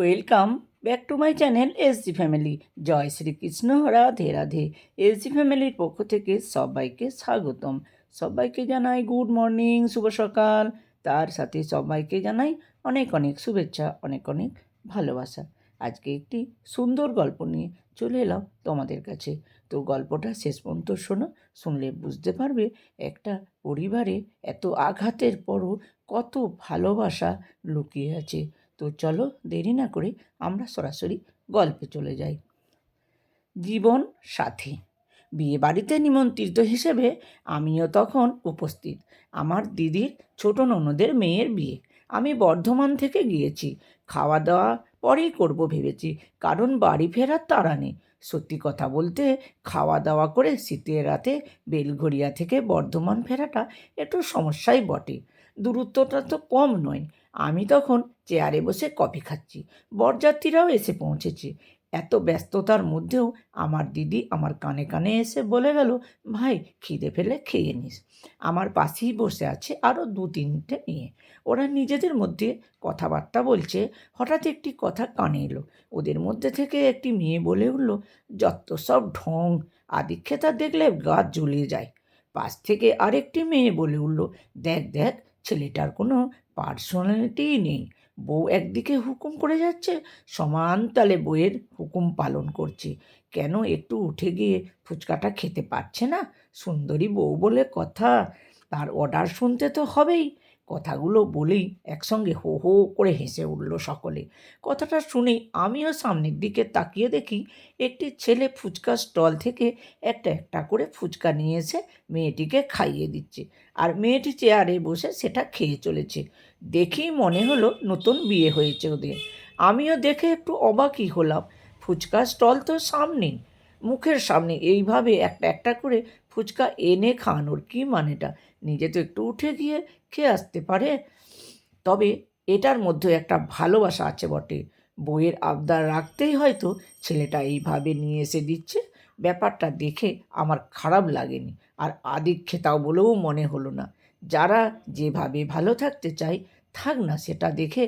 Welcome back to my channel S G family. Joy Shrikrishna, Radhe Radhe. S G ফ্যামিলির পক্ষ থেকে সবাইকে স্বাগতম। সবাইকে জানাই গুড মর্নিং, শুভ সকাল। তার সাথে সবাইকে জানাই অনেক অনেক শুভেচ্ছা, অনেক অনেক ভালোবাসা। আজকে একটি সুন্দর গল্প নিয়ে চলে এলাম তোমাদের কাছে। তো গল্পটা শেষ পর্যন্ত শোনো, শুনলে বুঝতে পারবে একটা পরিবারে এত আঘাতের পরও কত ভালোবাসা লুকিয়ে আছে। তো চলো দেরি না করে আমরা সরাসরি গল্পে চলে যাই। জীবন সাথী। বিয়ে বাড়িতে নিমন্ত্রিত হিসেবে আমিও তখন উপস্থিত। আমার দিদির ছোট ননদের মেয়ের বিয়ে। আমি বর্ধমান থেকে গিয়েছি। খাওয়া দাওয়া পরেই করব ভেবেছি, কারণ বাড়ি ফেরার তাড়া নেই। সত্যি কথা বলতে খাওয়া দাওয়া করে শীতের রাতে বেলঘড়িয়া থেকে বর্ধমান ফেরাটা একটু সমস্যাই বটে। দূরত্বটা তো কম নয়। আমি তখন চেয়ারে বসে কফি খাচ্ছি। বরযাত্রীরাও এসে পৌঁছেছে। এত ব্যস্ততার মধ্যেও আমার দিদি আমার কানে কানে এসে বলে গেল, ভাই, খিদে ফেলে খেয়ে নিস। আমার পাশেই বসে আছে আরও দু তিনটে মেয়ে। ওরা নিজেদের মধ্যে কথাবার্তা বলছে, হঠাৎ একটি কথা কানে এলো। ওদের মধ্যে থেকে একটি মেয়ে বলে উঠল, যত সব ঢং, আদিক্ষেতা দেখলে গা জ্বলিয়ে যায়। পাশ থেকে আরেকটি মেয়ে বলে উঠল, দেখ দেখ, ছেলেটার কোনো পার্সোনালিটিই নেই। বউ একদিকে হুকুম করে যাচ্ছে, সমান তালে বইয়ের হুকুম পালন করছে। কেন একটু উঠে গিয়ে ফুচকাটা খেতে পারছে না? সুন্দরী বউ বলে কথা, তার অর্ডার শুনতে তো হবেই। কথাগুলো বলেই একসঙ্গে হো হো করে হেসে উঠল সকলে। কথাটা শুনেই আমিও সামনের দিকে তাকিয়ে দেখি একটি ছেলে ফুচকা স্টল থেকে একটা একটা করে ফুচকা নিয়ে এসে মেয়েটিকে খাইয়ে দিচ্ছে আর মেয়েটি চেয়ারে বসে সেটা খেয়ে চলেছে। দেখেই মনে হলো নতুন বিয়ে হয়েছে ওদের। আমিও দেখে একটু অবাকই হলাম। ফুচকা স্টল তো সামনেই। মুখের সামনে। এইভাবে একটা একটা করে ফুচকা এনে খাওয়ানোর কী মানেটা? নিজে তো একটু উঠে গিয়ে খেয়ে আসতে পারে। তবে এটার মধ্যে একটা ভালোবাসা আছে বটে। বইয়ের আবদার রাখতেই হয়তো ছেলেটা এইভাবে নিয়ে এসে দিচ্ছে। ব্যাপারটা দেখে আমার খারাপ লাগেনি। আর আদিক্ষেতাও বলেও মনে হলো না। যারা যেভাবে ভালো থাকতে চায় থাক না, সেটা দেখে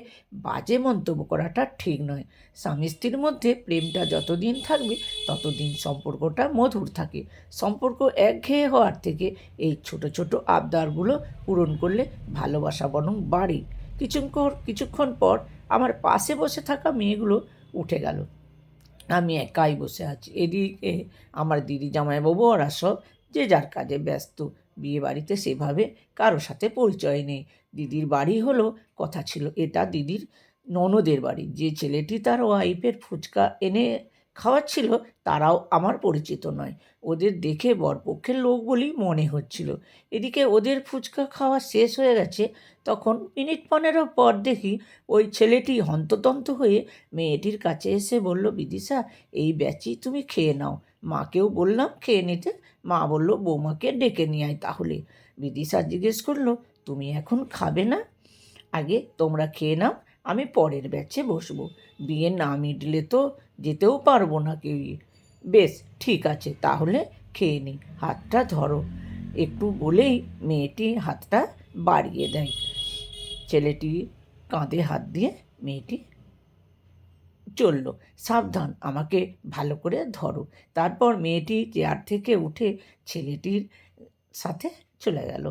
বাজে মন্তব্য করাটা ঠিক নয়। স্বামী স্ত্রীর মধ্যে প্রেমটা যতদিন থাকবে, ততদিন সম্পর্কটা মধুর থাকে। সম্পর্ক একঘেয়ে হওয়ার থেকে এই ছোট ছোট আবদারগুলো পূরণ করলে ভালোবাসা বরং বাড়ে। কিছুক্ষণ কিছুক্ষণ পর আমার পাশে বসে থাকা মেয়েগুলো উঠে গেল। আমি একাই বসে আছি। এদিকে আমার দিদি জামাইবাবু ওরা সব যে যার কাজে ব্যস্ত। বিয়ে বাড়িতে সেভাবে কারও সাথে পরিচয় নেই। দিদির বাড়ি হলো কথা ছিল, এটা দিদির ননদের বাড়ি। যে ছেলেটি তার ওয়াইফের ফুচকা এনে খাওয়াচ্ছিল, তারাও আমার পরিচিত নয়। ওদের দেখে বরপক্ষের লোক বলেই মনে হচ্ছিল। এদিকে ওদের ফুচকা খাওয়া শেষ হয়ে গেছে, তখন মিনিট পনেরো পর দেখি ওই ছেলেটি হন্ততন্ত হয়ে মেয়েটির কাছে এসে বলল বিদিশা এই ব্যাচি তুমি খেয়ে নাও। মাকেও বললাম, খেয়ে নিতে। মা বলল, বৌমাকে ডেকে নিয়ে আয় তাহলে। বিদিশা জিজ্ঞেস করল তুমি এখন খাবে না? আগে তোমরা খেয়ে নাও, আমি পরের ব্যাচে বসবো। বিয়ে না মিটলে তো যেতেও পারব না কেউই। বেশ, ঠিক আছে, তাহলে খেয়ে নিই হাতটা ধরো। একটু বলেই মেয়েটি হাতটা বাড়িয়ে দেয়। ছেলেটি কাঁধে হাত দিয়ে মেয়েটি চলল, সাবধান, আমাকে ভালো করে ধরো। তারপর মেয়েটি চেয়ার থেকে উঠে ছেলেটির সাথে চলে গেল।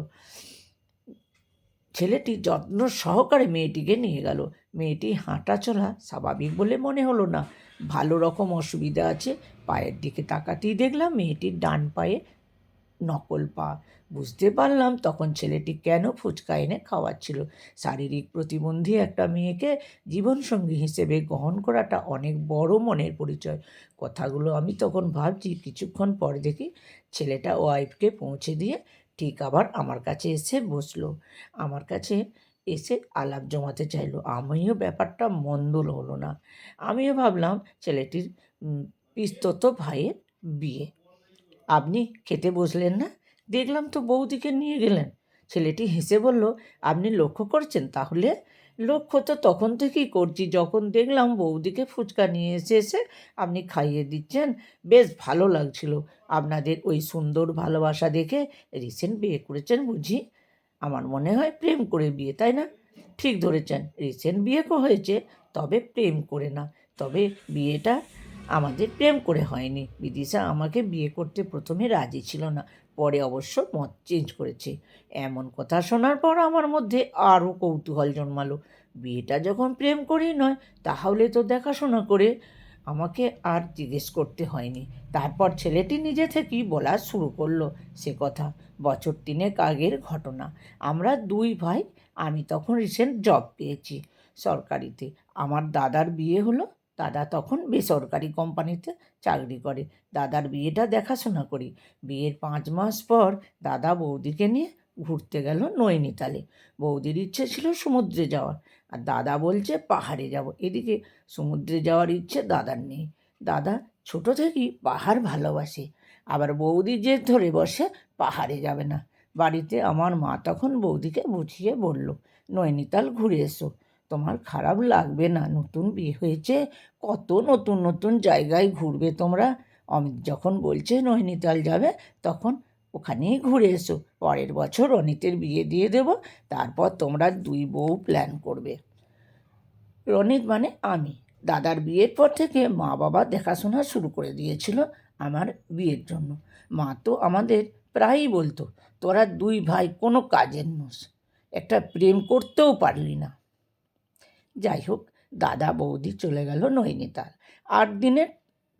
ছেলেটি যত্ন সহকারে মেয়েটিকে নিয়ে গেল। মেয়েটি হাঁটা চলা স্বাভাবিক বলে মনে হলো না। ভালো রকম অসুবিধা আছে। পায়ের দিকে তাকাতেই দেখলাম মেয়েটির ডান পায়ে নকল পা। বুঝতে পারলাম তখন ছেলেটি কেন ফুচকা এনে খাওয়াচ্ছিল। শারীরিক প্রতিবন্ধী একটা মেয়েকে জীবনসঙ্গী হিসেবে গ্রহণ করাটা অনেক বড় মনের পরিচয়। কথাগুলো আমি তখন ভাবছি। কিছুক্ষণ পর দেখি ছেলেটা ওয়াইফকে পৌঁছে দিয়ে ঠিক আবার আমার কাছে এসে বসল। আমার কাছে এসে আলাপ জমাতে চাইলো। আমিও ব্যাপারটা মন্দ হলো না। আমিও ভাবলাম ছেলেটির পিস্তত ভাইয়ের বিয়ে। আপনি খেতে বসলেন না? দেখলাম তো বৌদিকে নিয়ে গেলেন। ছেলেটি হেসে বলল, আপনি লক্ষ্য করছেন তাহলে লক্ষ্য তো তখন থেকেই করছি যখন দেখলাম বৌদিকে ফুচকা নিয়ে এসে এসে আপনি খাইয়ে দিচ্ছেন, বেশ ভালো লাগছিল। আপনাদের ওই সুন্দর ভালোবাসা দেখে রিসেন্ট বিয়ে করেছেন বুঝি? আমার মনে হয় প্রেম করে বিয়ে, তাই না? ঠিক ধরেছেন, রিসেন্ট বিয়ে হয়েছে, তবে প্রেম করে না। তবে বিয়েটা আমাদের প্রেম করে হয়নি। বিদিশা আমাকে বিয়ে করতে প্রথমে রাজি ছিল না। পরে অবশ্য মত চেঞ্জ করেছে। এমন কথা শোনার পর আমার মধ্যে আরও কৌতূহল জন্মালো। বিয়েটা যখন প্রেম করেই নয়, তাহলে তো দেখাশোনা করে আমাকে আর জিজ্ঞেস করতে হয়নি। তারপর ছেলেটি নিজে থেকেই বলা শুরু করল সে কথা। বছর তিনেক আগের ঘটনা। আমরা দুই ভাই, আমি তখন রিসেন্ট জব পেয়েছি সরকারিতে। আমার দাদার বিয়ে হলো দাদা তখন বেসরকারি কোম্পানিতে চাকরি করে। দাদার বিয়েটা দেখাশোনা করি। বিয়ের পাঁচ মাস পর দাদা বৌদিকে নিয়ে ঘুরতে গেল নৈনিতালে। বৌদির ইচ্ছে ছিল সমুদ্রে যাওয়ার। আর দাদা বলছে পাহাড়ে যাব। এদিকে সমুদ্রে যাওয়ার ইচ্ছে দাদার নেই। দাদা ছোট থেকেই পাহাড় ভালোবাসে। আবার বৌদি যে ধরে বসে পাহাড়ে যাবে না। বাড়িতে আমার মা তখন বৌদিকে বুঝিয়ে বলল, নৈনিতাল, ঘুরে এসো। তোমার খারাপ লাগবে না। নতুন বিয়ে হয়েছে, কত নতুন নতুন জায়গায় ঘুরবে তোমরা। অমিত যখন বলছে নৈনিতাল যাবে, তখন ওখানেই ঘুরে এসো। পরের বছর অনিতের বিয়ে দিয়ে দেব, তারপর তোমরা দুই বউ প্ল্যান করবে। রনিত মানে আমি। দাদার বিয়ের পর থেকে মা বাবা দেখাশোনা শুরু করে দিয়েছিল আমার বিয়ের জন্য। মা তো আমাদের প্রায়ই বলতো, তোরা দুই ভাই কোনো কাজের নোস। একটা প্রেম করতেও পারলি না। যাই হোক, দাদা বৌদি চলে গেল নৈনিতাল। আট দিনের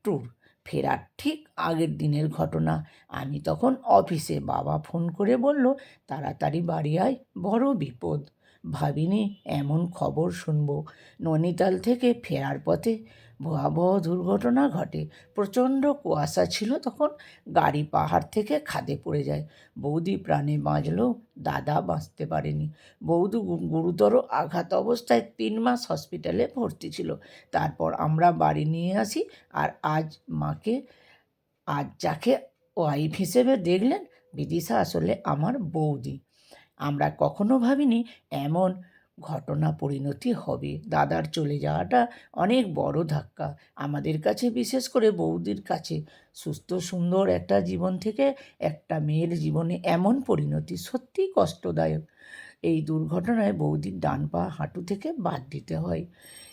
ট্যুর ফেরার ঠিক আগের দিনের ঘটনা। আমি তখন অফিসে বাবা ফোন করে বলল, তাড়াতাড়ি বাড়ি আয়, বড় বিপদ। ভাবিনি এমন খবর শুনব। নৈনিতাল থেকে ফেরার পথে ভয়াবহ দুর্ঘটনা ঘটে। প্রচণ্ড কুয়াশা ছিল তখন। গাড়ি পাহাড় থেকে খাদে পড়ে যায়। বৌদি প্রাণে বাঁচলেও দাদা বাঁচতে পারেনি। বৌদি গুরুতর আঘাত অবস্থায় তিন মাস হসপিটালে ভর্তি ছিল। তারপর আমরা বাড়ি নিয়ে আসি আর আজ মাকে, আজ যাকে ওয়াইফ হিসেবে দেখলেন, বিদিশা আসলে আমার বৌদি। আমরা কখনো ভাবিনি এমন ঘটনা পরিণতি হবে। দাদার চলে যাওয়াটা অনেক বড় ধাক্কা। আমাদের কাছে, বিশেষ করে বৌদির কাছে, সুস্থ, সুন্দর একটা জীবন থেকে একটা মেয়ের জীবনে এমন পরিণতি সত্যিই কষ্টদায়ক। এই দুর্ঘটনায় বৌদির ডান পা হাঁটু থেকে বাদ দিতে হয়।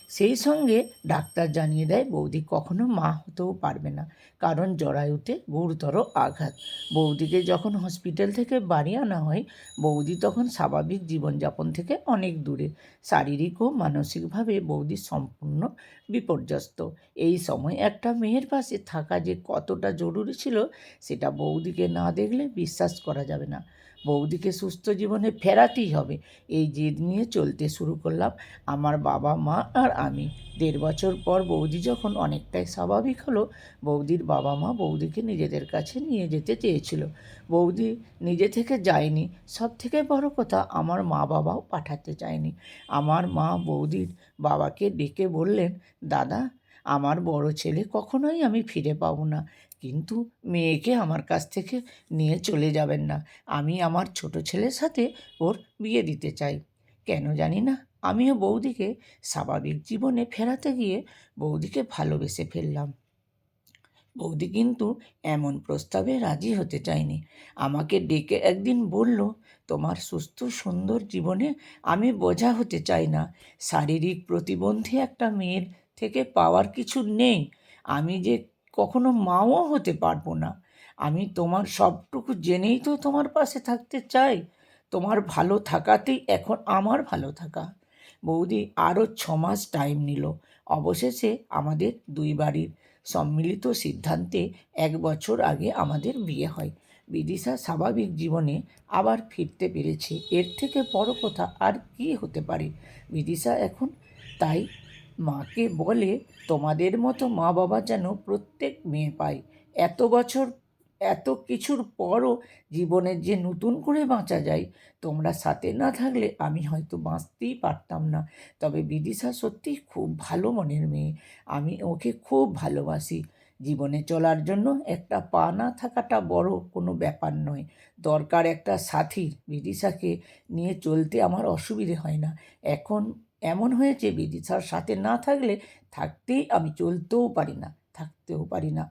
সেই সঙ্গে ডাক্তার জানিয়ে দেয়, বৌদি কখনো মা হতেও পারবে না, কারণ জরায়ুতে গুরুতর আঘাত। বৌদিকে যখন হসপিটাল থেকে বাড়ি আনা হয়, বৌদি তখন স্বাভাবিক জীবনযাপন থেকে অনেক দূরে। শারীরিক ও মানসিকভাবে বৌদি সম্পূর্ণ বিপর্যস্ত। এই সময় একটা মেয়ের পাশে থাকা যে কতটা জরুরি ছিল, সেটা বৌদিকে না দেখলে বিশ্বাস করা যাবে না। বৌদিকে সুস্থ জীবনে ফেরাতেই হবে। এই জেদ নিয়ে চলতে শুরু করলাম আমার বাবা, মা আর আমি। দেড় বছর পর বৌদি যখন অনেকটাই স্বাভাবিক হলো, বৌদির বাবা, মা বৌদিকে নিজেদের কাছে নিয়ে যেতে চেয়েছিল। বৌদি নিজে থেকে যায়নি। সব থেকে বড় কথা, আমার মা বাবাও পাঠাতে চায়নি। আমার মা বৌদির বাবাকে ডেকে বললেন, দাদা, আমার বড় ছেলে কখনোই আমি ফিরে পাবো না। কিন্তু মেয়েকে আমার কাছ থেকে নিয়ে চলে যাবেন না। আমি আমার ছোট ছেলের সাথে ওর বিয়ে দিতে চাই। কেন জানি না, আমিও বৌদিকে স্বাভাবিক জীবনে ফেরাতে গিয়ে বৌদিকে ভালোবেসে ফেললাম। বৌদি কিন্তু এমন প্রস্তাবে রাজি হতে চায়নি। আমাকে ডেকে একদিন বলল, তোমার সুস্থ, সুন্দর জীবনে আমি বোঝা হতে চাই না। শারীরিক প্রতিবন্ধী একটা মেয়ের থেকে পাওয়ার কিছু নেই। আমি যে কখনো মাও হতে পারব না। আমি তোমার সবটুকু জেনেই তো তোমার পাশে থাকতে চাই। তোমার ভালো থাকাতেই এখন আমার ভালো থাকা। বৌদি আরও ছ মাস টাইম নিল। অবশেষে আমাদের দুই বাড়ির সম্মিলিত সিদ্ধান্তে এক বছর আগে আমাদের বিয়ে হয়। বিদিশা স্বাভাবিক জীবনে আবার ফিরতে পেরেছে। এর থেকে বড় কথা আর কি হতে পারে? বিদিশা এখন তাই মাকে বলে, তোমাদের মতো মা বাবা যেন প্রত্যেক মেয়ে পায়। এত বছর, এত কিছুর পরও জীবনের যে নতুন করে বাঁচা যায়, তোমরা সাথে না থাকলে আমি হয়তো বাঁচতেই পারতাম না। তবে বিদিশা সত্যিই খুব ভালো মনের মেয়ে। আমি ওকে খুব ভালোবাসি। জীবনে চলার জন্য একটা পা না থাকাটা বড় কোনো ব্যাপার নয়। দরকার একটা সাথীর বিদিশাকে নিয়ে চলতে আমার অসুবিধে হয় না। এখন এমন হয়েছে বিদিশার সাথে না থাকলে থাকতেই আমি চলতেও পারি না থাকতেও পারি না।